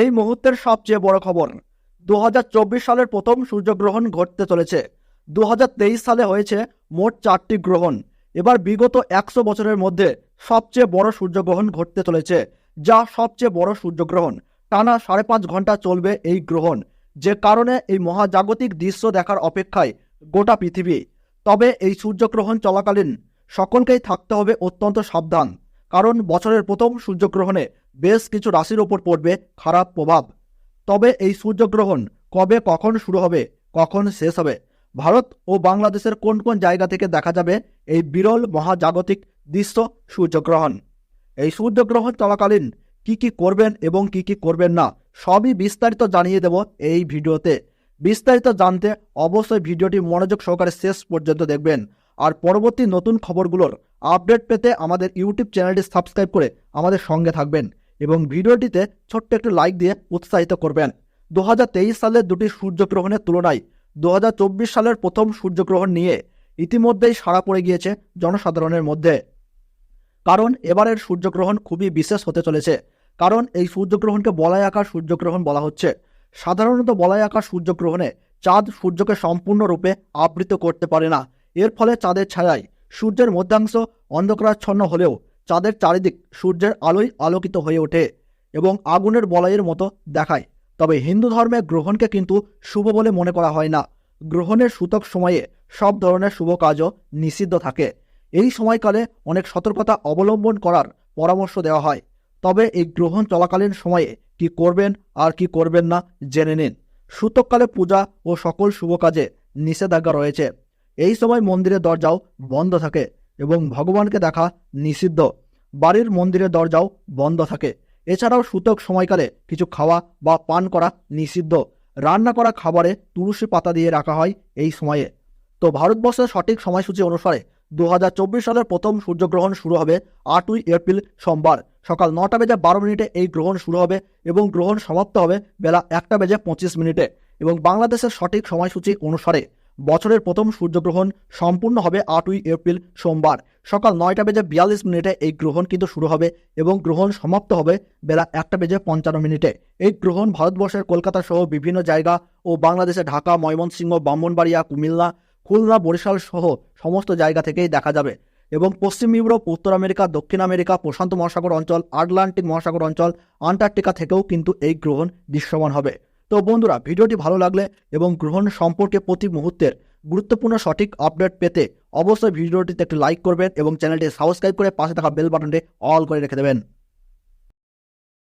এই মুহূর্তের সবচেয়ে বড় খবর দু হাজার চব্বিশ সালের প্রথম সূর্যগ্রহণ ঘটতে চলেছে। দু হাজার তেইশ সালে হয়েছে মোট চারটি গ্রহণ। এবার বিগত একশো বছরের মধ্যে সবচেয়ে বড় সূর্যগ্রহণ ঘটতে চলেছে, যা সবচেয়ে বড় সূর্যগ্রহণ। টানা সাড়ে পাঁচ ঘণ্টা চলবে এই গ্রহণ, যে কারণে এই মহাজাগতিক দৃশ্য দেখার অপেক্ষায় গোটা পৃথিবী। তবে এই সূর্যগ্রহণ চলাকালীন সকলকেই থাকতে হবে অত্যন্ত সাবধান। কারণ বছরের প্রথম সূর্যগ্রহণে বেশ কিছু রাশির ওপর পড়বে খারাপ প্রভাব। তবে এই সূর্যগ্রহণ কবে কখন শুরু হবে, কখন শেষ হবে, ভারত ও বাংলাদেশের কোন কোন জায়গা থেকে দেখা যাবে এই বিরল মহাজাগতিক দৃশ্য সূর্যগ্রহণ? এই সূর্যগ্রহণ চলাকালীন কি কি করবেন এবং কি কি করবেন না, সবই বিস্তারিত জানিয়ে দেব এই ভিডিওতে। বিস্তারিত জানতে অবশ্যই ভিডিওটি মনোযোগ সহকারে শেষ পর্যন্ত দেখবেন। আর পরবর্তী নতুন খবরগুলোর আপডেট পেতে আমাদের ইউটিউব চ্যানেলটি সাবস্ক্রাইব করে আমাদের সঙ্গে থাকবেন এবং ভিডিওটিতে ছোট্ট একটু লাইক দিয়ে উৎসাহিত করবেন। দু হাজার তেইশ সালের দুটি সূর্যগ্রহণের তুলনায় দু হাজার চব্বিশ সালের প্রথম সূর্যগ্রহণ নিয়ে ইতিমধ্যেই সাড়া পড়ে গিয়েছে জনসাধারণের মধ্যে। কারণ এবারের সূর্যগ্রহণ খুবই বিশেষ হতে চলেছে। কারণ এই সূর্যগ্রহণকে বলয় আকার সূর্যগ্রহণ বলা হচ্ছে। সাধারণত বলয় আকার সূর্যগ্রহণে চাঁদ সূর্যকে সম্পূর্ণরূপে আবৃত করতে পারে না। এর ফলে চাঁদের ছায়ায় সূর্যের মধ্যাংশ অন্ধকারাচ্ছন্ন হলেও চাঁদের চারিদিক সূর্যের আলোয় আলোকিত হয়ে ওঠে এবং আগুনের বলয়ের মতো দেখায়। তবে হিন্দু ধর্মে গ্রহণকে কিন্তু শুভ বলে মনে করা হয় না। গ্রহণের সূতক সময়ে সব ধরনের শুভ কাজও নিষিদ্ধ থাকে। এই সময়কালে অনেক সতর্কতা অবলম্বন করার পরামর্শ দেওয়া হয়। তবে এই গ্রহণ চলাকালীন সময়ে কি করবেন আর কি করবেন না জেনে নিন। সূতককালে পূজা ও সকল শুভ কাজে নিষেধাজ্ঞা রয়েছে। এই সময় মন্দিরের দরজাও বন্ধ থাকে এবং ভগবানকে দেখা নিষিদ্ধ। বাড়ির মন্দিরের দরজাও বন্ধ থাকে। এছাড়াও সূতক সময়কালে কিছু খাওয়া বা পান করা নিষিদ্ধ। রান্না করা খাবারে তুলসী পাতা দিয়ে রাখা হয় এই সময়ে। তো ভারতবর্ষের সঠিক সময়সূচি অনুসারে দু হাজার চব্বিশ সালের প্রথম সূর্যগ্রহণ শুরু হবে আটই এপ্রিল সোমবার। সকাল নটা বেজে বারো মিনিটে এই গ্রহণ শুরু হবে এবং গ্রহণ সমাপ্ত হবে বেলা একটা বেজে পঁচিশ মিনিটে। এবং বাংলাদেশের সঠিক সময়সূচি অনুসারে বছরের প্রথম সূর্যগ্রহণ সম্পূর্ণ হবে আটই এপ্রিল সোমবার। সকাল নয়টা বেজে বিয়াল্লিশ মিনিটে এই গ্রহণ কিন্তু শুরু হবে এবং গ্রহণ সমাপ্ত হবে বেলা একটা বেজে পঞ্চান্ন মিনিটে। এই গ্রহণ ভারতবর্ষের কলকাতা সহ বিভিন্ন জায়গা ও বাংলাদেশের ঢাকা, ময়মনসিংহ, ব্রাহ্মণবাড়িয়া, কুমিল্লা, খুলনা, বরিশাল সহ সমস্ত জায়গা থেকেই দেখা যাবে এবং পশ্চিম ইউরোপ, উত্তর আমেরিকা, দক্ষিণ আমেরিকা, প্রশান্ত মহাসাগর অঞ্চল, আটলান্টিক মহাসাগর অঞ্চল, আন্টার্কটিকা থেকেও কিন্তু এই গ্রহণ দৃশ্যমান হবে। তো বন্ধুরা, ভিডিওটি ভালো লাগলে এবং গ্রহণ সম্পর্কে প্রতি মুহূর্তের গুরুত্বপূর্ণ সঠিক আপডেট পেতে অবশ্যই ভিডিওটিতে একটি লাইক করবেন এবং চ্যানেলটি সাবস্ক্রাইব করে পাশে থাকা বেল বাটনটি অল করে রেখে দেবেন।